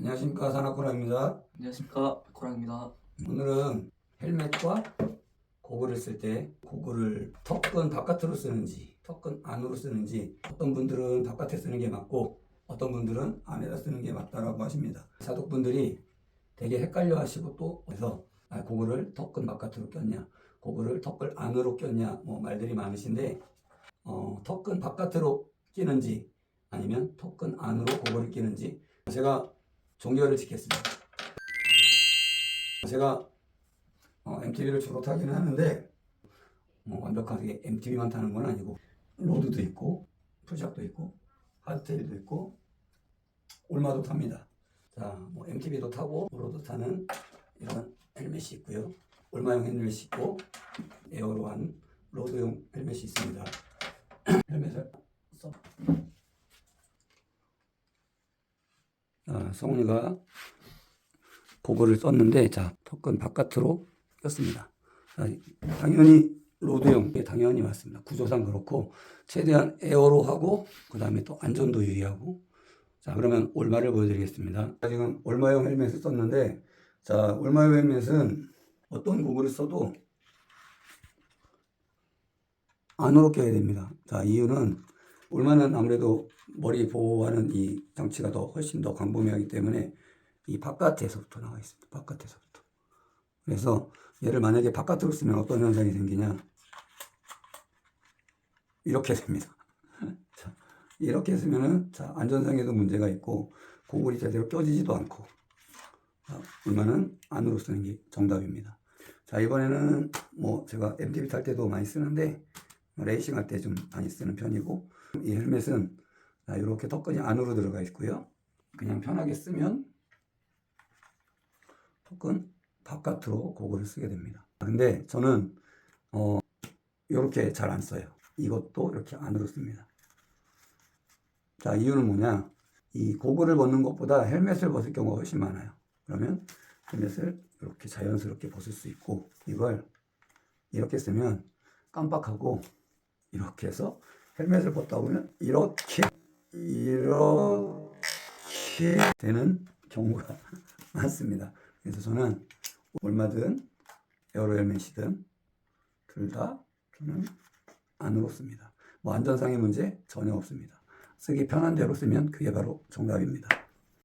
안녕하십니까 산악코라입니다. 안녕하십니까 백호랑입니다. 오늘은 헬멧과 고글을 쓸 때 고글을 턱근 바깥으로 쓰는지 턱근 안으로 쓰는지 어떤 분들은 바깥에 쓰는 게 맞고 어떤 분들은 안에다 쓰는 게 맞다라고 하십니다. 사독분들이 되게 헷갈려 하시고 또 그래서 아, 고글을 턱근 바깥으로 꼈냐 고글을 턱근 안으로 꼈냐 뭐 말들이 많으신데 어, 턱근 바깥으로 끼는지 아니면 턱근 안으로 고글을 끼는지 제가 종결을 짓겠습니다. 제가 MTB를 주로 타기는 하는데 뭐 완벽하게 MTB만 타는 건 아니고 로드도 있고 풀샷도 있고 하드테일도 있고 올마도 탑니다. 자, 뭐 MTB도 타고 로드 타는 이런 헬멧이 있고요. 올마용 헬멧이 있고 에어로 한 로드용 헬멧이 있습니다. 헬멧을 써. 아, 성훈이가 고거를 썼는데 자 턱은 바깥으로 꼈습니다. 자, 당연히 로드용 예, 당연히 맞습니다. 구조상 그렇고 최대한 에어로 하고 그 다음에 또 안전도 유의하고 자 그러면 올마를 보여드리겠습니다. 자, 지금 올마용 헬멧을 썼는데 자 올마용 헬멧은 어떤 고글을 써도 안으로 껴야 됩니다. 자 이유는 올마는 아무래도 머리 보호하는 이 장치가 더 훨씬 더 광범위하기 때문에 이 바깥에서부터 나와 있습니다. 바깥에서부터. 그래서 얘를 만약에 바깥으로 쓰면 어떤 현상이 생기냐? 이렇게 됩니다. 자, 이렇게 쓰면은 자, 안전상에도 문제가 있고 고글이 제대로 껴지지도 않고 자, 얼마는 안으로 쓰는 게 정답입니다. 자 이번에는 뭐 제가 MTB 탈 때도 많이 쓰는데 레이싱 할 때 좀 많이 쓰는 편이고 이 헬멧은 자, 이렇게 턱끈이 안으로 들어가 있고요. 그냥 편하게 쓰면 턱은 바깥으로 고글을 쓰게 됩니다. 근데 저는 어 이렇게 잘 안 써요. 이것도 이렇게 안으로 씁니다. 자 이유는 뭐냐? 이 고글을 벗는 것보다 헬멧을 벗을 경우가 훨씬 많아요. 그러면 헬멧을 이렇게 자연스럽게 벗을 수 있고 이걸 이렇게 쓰면 깜빡하고 이렇게 해서 헬멧을 벗다 보면 이렇게 이렇게 되는 경우가 많습니다. 그래서 저는 얼마든 에어로 헬멧이든 둘 다 저는 안으로 씁니다. 뭐 안전상의 문제 전혀 없습니다. 쓰기 편한 대로 쓰면 그게 바로 정답입니다.